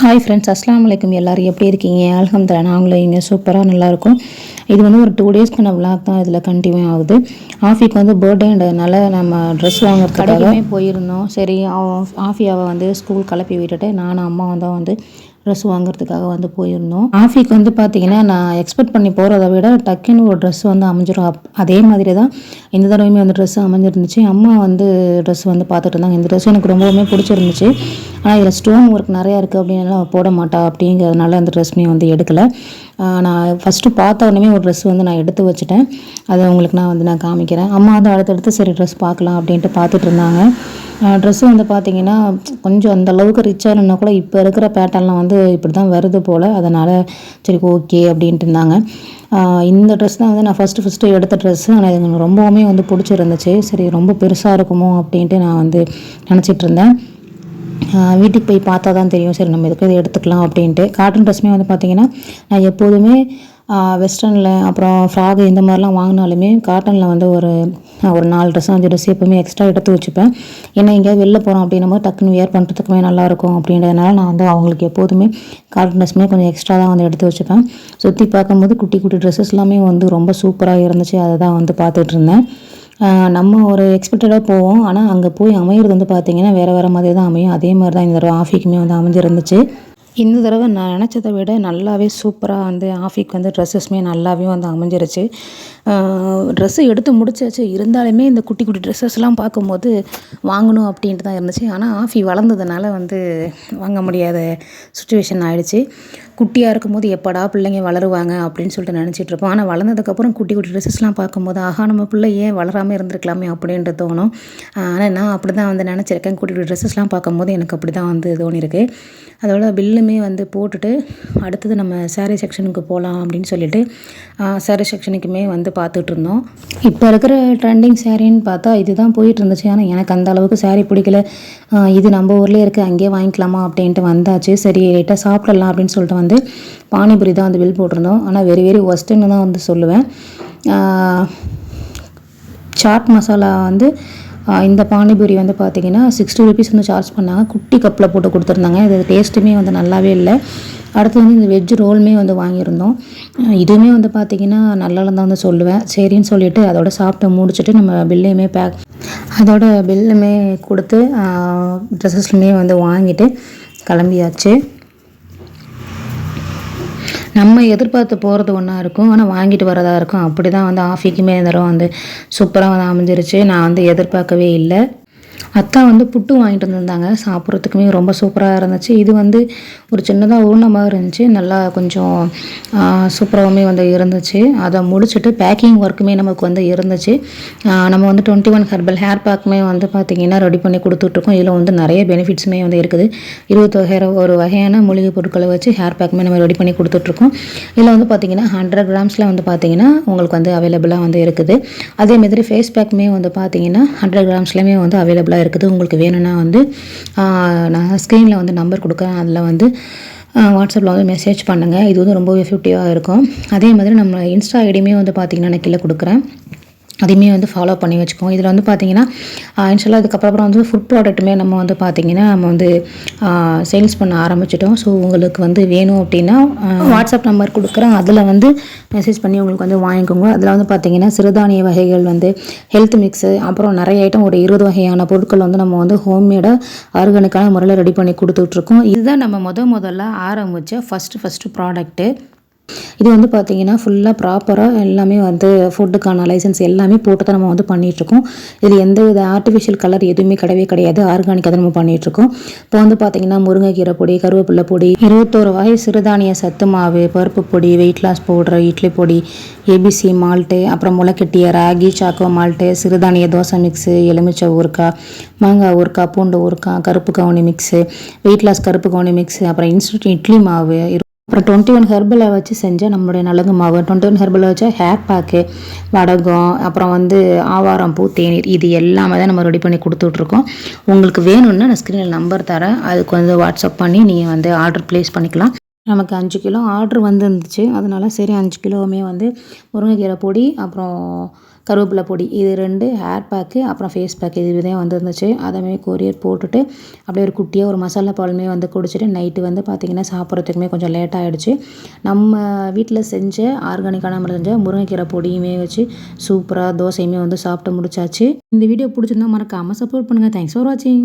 Hi friends அஸ்லாம் வலைக்கம் எல்லோரும் எப்படி இருக்கீங்க? அல்ஹம்துலில்லாஹ் நாங்களும் இங்கே சூப்பராக நல்லாயிருக்கும் இது வந்து ஒரு டூ டேஸ்க்கான விளாக் தான் இதில் கண்டினியூ ஆகுது. ஆஃபிக்கு வந்து பர்த்டேன்றதுனால நம்ம ட்ரெஸ் வாங்குறதுக்காகவே போயிருந்தோம். சரி ஆஃபி ஆஃபியாவை வந்து ஸ்கூல் கிளப்பி விட்டுட்டு நானும் அம்மா தான் வந்து ட்ரெஸ் வாங்குறதுக்காக வந்து போயிருந்தோம். ஆஃபிக்கு வந்து பார்த்தீங்கன்னா நான் எக்ஸ்பெக்ட் பண்ணி போகிறத விட டக்குன்னு ஒரு ட்ரெஸ் வந்து அமைஞ்சிடும் அப் அதே மாதிரி தான் இந்த தடவையுமே அந்த ட்ரெஸ் அமைஞ்சிருந்துச்சு. அம்மா வந்து ட்ரெஸ் வந்து பார்த்துட்டு இருந்தாங்க. இந்த ட்ரெஸ் எனக்கு ரொம்பவுமே பிடிச்சிருந்துச்சு. ஆனால் இதில் ஸ்டோன் ஒர்க் நிறையா இருக்குது அப்படின்னு போட மாட்டா அப்படிங்கிறதுனால அந்த ட்ரெஸ்மே வந்து எடுக்கலை. நான் ஃபஸ்ட்டு பார்த்த உடனே ஒரு ட்ரெஸ் வந்து நான் எடுத்து வச்சுட்டேன். அதை உங்களுக்கு நான் வந்து நான் காமிக்கிறேன். அம்மா வந்து அடுத்தடுத்து சரி ட்ரெஸ் பார்க்கலாம் அப்படின்ட்டு பார்த்துட்டு இருந்தாங்க. ட்ரெஸ்ஸு வந்து பார்த்தீங்கன்னா கொஞ்சம் அந்த அளவுக்கு ரிச்சாக இருந்தால் கூட இப்போ இருக்கிற பேட்டர்ன்லாம் வந்து இப்படி தான் வருது போல். அதனால் சரி ஓகே அப்படின்ட்டு இருந்தாங்க. இந்த ட்ரெஸ் தான் வந்து நான் ஃபஸ்ட்டு ஃபஸ்ட்டு எடுத்த ட்ரெஸ்ஸு ஆனால் எனக்கு ரொம்பவுமே வந்து பிடிச்சிருந்துச்சு. சரி ரொம்ப பெருசாக இருக்குமோ அப்படின்ட்டு நான் வந்து நினச்சிட்டு இருந்தேன். வீட்டுக்கு போய் பார்த்தா தான் தெரியும். சரி நம்ம எதுக்கு இதை எடுத்துக்கலாம் அப்படின்ட்டு. காட்டன் ட்ரெஸ்மே வந்து பார்த்தீங்கன்னா நான் எப்போதுமே வெஸ்டர்னில் அப்புறம் ஃப்ராகு இந்த மாதிரிலாம் வாங்கினாலுமே காட்டனில் வந்து ஒரு ஒரு நாலு ட்ரெஸ் அஞ்சு ட்ரெஸ் எப்போவுமே எக்ஸ்ட்ரா எடுத்து வச்சுப்பேன். ஏன்னா எங்கேயாவது வெளில போகிறோம் அப்படின்னும் போது டக்குன்னு வியர் பண்ணுறதுக்குமே நல்லாயிருக்கும் அப்படின்றதுனால நான் வந்து அவங்களுக்கு எப்போதுமே காட்டன் ட்ரெஸ்மே கொஞ்சம் எக்ஸ்ட்ரா தான் வந்து எடுத்து வச்சுப்பேன். சுற்றி பார்க்கும்போது குட்டி குட்டி ட்ரெஸ்ஸஸ் எல்லாமே வந்து ரொம்ப சூப்பராக இருந்துச்சு. அதை தான் வந்து பார்த்துட்டு இருந்தேன். நம்ம ஒரு எக்ஸ்பெக்டடாக போவோம். ஆனால் அங்கே போய் அமையிறது வந்து பார்த்தீங்கன்னா வேறு வேறு மாதிரி தான் அமையும். அதே மாதிரி தான் இந்த தடவை ஆஃபிக்குமே வந்து அமைஞ்சிருந்துச்சு. இந்த தடவை நான் நினச்சதை விட நல்லாவே சூப்பராக வந்து ஆஃபிக்கு வந்து ட்ரெஸ்ஸஸ்மே நல்லாவே வந்து அமைஞ்சிருச்சு. ட்ரெஸ்ஸு எடுத்து முடிச்சாச்சு. இருந்தாலுமே இந்த குட்டி குட்டி ட்ரெஸ்ஸஸ்லாம் பார்க்கும்போது வாங்கணும் அப்படின்ட்டு தான் இருந்துச்சு. ஆனால் ஆஃபி வளர்ந்ததுனால வந்து வாங்க முடியாத சுச்சுவேஷன் ஆகிடுச்சு குட்டியாக இருக்கும்போது எப்படா பிள்ளைங்க வளருவாங்க அப்படின்னு சொல்லிட்டு நினச்சிட்டு இருப்போம். ஆனால் வளர்ந்ததுக்கப்புறம் குட்டி குட்டி ட்ரெஸ்ஸஸ்லாம் பார்க்கும்போது ஆஹா நம்ம பிள்ளை ஏன் வளராமல் இருந்திருக்கலாமே அப்படின்ட்டு தோணும். ஆனால் நான் அப்படி தான் வந்து நினச்சிருக்கேன். குட்டி குட்டி ட்ரெஸ்ஸஸ்லாம் பார்க்கும்போது எனக்கு அப்படி தான் வந்து தோணியிருக்கு. அதோட பில்லு ரெண்டுமே வந்து போட்டுட்டு அடுத்தது நம்ம saree செக்ஷனுக்கு போகலாம் அப்படின்னு சொல்லிட்டு saree செக்ஷனுக்குமே வந்து பார்த்துட்டு இருந்தோம் இப்போ இருக்கிற ட்ரெண்டிங் சாரின்னு பார்த்தா இதுதான் போயிட்டு இருந்துச்சு ஆனால் எனக்கு அந்த அளவுக்கு saree பிடிக்கல. இது நம்ம ஊர்லேயே இருக்குது அங்கேயே வாங்கிக்கலாமா அப்படின்ட்டு வந்தாச்சு. சரி லைட்டாக சாப்பிடலாம் அப்படின்னு சொல்லிட்டு வந்து பானிபூரி தான் வந்து பில் போட்டிருந்தோம். ஆனால் வெரி வெரி ஒஸ்ட்டுன்னு தான் வந்து சொல்லுவேன். சாட் மசாலா வந்து இந்த பானிபூரி வந்து பார்த்தீங்கன்னா சிக்ஸ்டி ருபீஸ் வந்து சார்ஜ் பண்ணாங்க. குட்டி கப்பில் போட்டு கொடுத்துருந்தாங்க. இது டேஸ்ட்டுமே வந்து நல்லாவே இல்லை. அடுத்து வந்து இந்த வெஜ் ரோலுமே வந்து வாங்கியிருந்தோம். இதுவுமே வந்து பார்த்தீங்கன்னா நல்லா தான் வந்து சொல்லுவேன். சரின்னு சொல்லிட்டு அதோட சாப்பிட்டு முடிச்சுட்டு நம்ம பில்லையுமே பேக் அதோட பில்லுமே கொடுத்து ட்ரெஸ்ஸஸ்லுமே வந்து வாங்கிட்டு கிளம்பியாச்சு. நம்ம எதிர்பார்த்து போகிறது ஒன்றா இருக்கும் ஆனால் வாங்கிட்டு வரதாக இருக்கும். அப்படி தான் வந்து ஆஃபிக்குமே இந்த தடவை வந்து சூப்பராக வந்து அமைஞ்சிருச்சு. நான் வந்து எதிர்பார்க்கவே இல்லை. அத்தா வந்து புட்டு வாங்கிட்டு வந்திருந்தாங்க. சாப்பிட்றதுக்குமே ரொம்ப சூப்பராக இருந்துச்சு. இது வந்து ஒரு சின்னதாக ஊனமாக இருந்துச்சு. நல்லா கொஞ்சம் சூப்பராகவுமே வந்து இருந்துச்சு. அதை முடிச்சுட்டு பேக்கிங் ஒர்க்குமே நமக்கு வந்து இருந்துச்சு. நம்ம வந்து டுவெண்ட்டி ஒன் ஹெர்பல் ஹேர் பேக்குமே வந்து பார்த்திங்கன்னா ரெடி பண்ணி கொடுத்துட்ருக்கோம். இதில் வந்து நிறைய பெனிஃபிட்ஸுமே வந்து இருக்குது. இருபத்தி ஒரு வகையான மூலிகை பொருட்களை வச்சு ஹேர் பேக்குமே நம்ம ரெடி பண்ணி கொடுத்துட்ருக்கோம். இதில் வந்து பார்த்திங்கன்னா ஹண்ட்ரட் கிராம்ஸில் வந்து பார்த்திங்கன்னா உங்களுக்கு வந்து அவைலபிளாக வந்து இருக்குது. அதே மாதிரி ஃபேஸ் பேக்குமே வந்து பார்த்திங்கன்னா ஹண்ட்ரட் கிராம்ஸ்லையுமே வந்து அவைலபிளாக இருக்குது. உங்களுக்கு வேணும்னா வந்து நான் ஸ்க்ரீனில் வந்து நம்பர் கொடுக்குறேன். அதில் வந்து வாட்ஸ்அப்பில் வந்து மெசேஜ் பண்ணுங்கள் இது வந்து ரொம்ப எஃபெக்டிவாக இருக்கும். அதே மாதிரி நம்ம இன்ஸ்டா ஐடியுமே வந்து பார்த்திங்கன்னா நான் கீழே கொடுக்குறேன். அதையுமே வந்து ஃபாலோ பண்ணி வச்சுக்கோங்க இதில் வந்து பார்த்தீங்கன்னா இன்ஷால்லா அதுக்கப்புறம் வந்து ஃபுட் ப்ராடக்ட்டுமே நம்ம வந்து பார்த்தீங்கன்னா நம்ம வந்து சேல்ஸ் பண்ண ஆரம்பிச்சிட்டோம். ஸோ உங்களுக்கு வந்து வேணும் அப்படின்னா வாட்ஸ்அப் நம்பர் கொடுக்குறேன். அதில் வந்து மெசேஜ் பண்ணி உங்களுக்கு வந்து வாங்கிக்கோங்க. அதில் வந்து பார்த்தீங்கன்னா சிறுதானிய வகைகள் வந்து ஹெல்த் மிக்ஸு அப்புறம் நிறைய ஐட்டம் ஒரு இருபது வகையான பொருட்கள் வந்து நம்ம வந்து ஹோம்மேடாக ஆர்கானிக்கான முறையில் ரெடி பண்ணி கொடுத்துட்ருக்கோம். இதுதான் நம்ம முத முதல்ல ஆரம்பித்த ஃபஸ்ட்டு ஃபஸ்ட்டு ப்ராடக்ட்டு இது வந்து பார்த்தீங்கன்னா ஃபுல்லாக ப்ராப்பராக எல்லாமே வந்து ஃபுட்டுக்கான லைசன்ஸ் எல்லாமே போட்டு தான் நம்ம வந்து பண்ணிகிட்ருக்கோம் இதில் எந்த வித ஆர்டிஃபிஷியல் கலர் எதுவுமே கிடையவே கிடையாது. ஆர்கானிக்காக தான் நம்ம பண்ணிகிட்ருக்கோம் இப்போ வந்து பார்த்தீங்கன்னா முருங்கைக்கீரை பொடி கருவேப்பிலை பொடி இருபத்தோரு வகை சிறுதானிய சத்து மாவு பருப்பு பொடி வெயிட் லாஸ் பவுடர் இட்லி பொடி ஏபிசி மால்ட்டு அப்புறம் முளைக்கட்டிய ராகி சாக்கோ மால்ட்டு சிறுதானிய தோசை மிக்ஸு எலுமிச்சை ஊறுக்காய் மாங்காய் ஊறுக்காய் பூண்டு ஊறுக்காய் கருப்பு கவுனி மிக்ஸு வெயிட் லாஸ் கருப்பு கவுனி மிக்ஸு அப்புறம் இன்ஸ்டன்ட் இட்லி மாவு அப்புறம் டுவெண்ட்டி ஒன் ஹெர்பலை வச்சு செஞ்சால் நம்மளுடைய நலங்கு மாவு. டுவெண்ட்டி ஒன் ஹெர்பலை வச்சா ஹேர் பேக்கு வடகம் அப்புறம் வந்து ஆவாரம் பூ தேநீர் இது எல்லாமே தான் நம்ம ரெடி பண்ணி கொடுத்துட்ருக்கோம். உங்களுக்கு வேணும்னா நான் ஸ்க்ரீனில் நம்பர் தரேன். அதுக்கு வந்து வாட்ஸ்அப் பண்ணி நீங்கள் வந்து ஆர்டர் ப்ளேஸ் பண்ணிக்கலாம். நமக்கு அஞ்சு கிலோ ஆர்டர் வந்துருந்துச்சு. அதனால சரி அஞ்சு கிலோவுமே வந்து முருங்கைக்கீரை பொடி அப்புறம் கருவேப்பிலை பொடி இது ரெண்டு ஹேர் பேக்கு அப்புறம் ஃபேஸ் பேக் இது இதே வந்துருந்துச்சு. அதேமாரி கொரியர் போட்டுட்டு அப்படியே ஒரு குட்டியாக ஒரு மசாலா பாலுமே வந்து குடிச்சிட்டு நைட்டு வந்து பார்த்திங்கன்னா சாப்பிட்றதுக்குமே கொஞ்சம் லேட் ஆகிடுச்சு நம்ம வீட்டில் செஞ்ச ஆர்கானிக்கான நம்ம செஞ்ச முருங்கைக்கீரை பொடியுமே வச்சு சூப்பராக தோசையுமே வந்து சாப்பிட்டு முடிச்சாச்சு. இந்த வீடியோ பிடிச்சிருந்தா மறக்காமல் சப்போர்ட் பண்ணுங்கள் தேங்க்ஸ் ஃபார் வாட்சிங்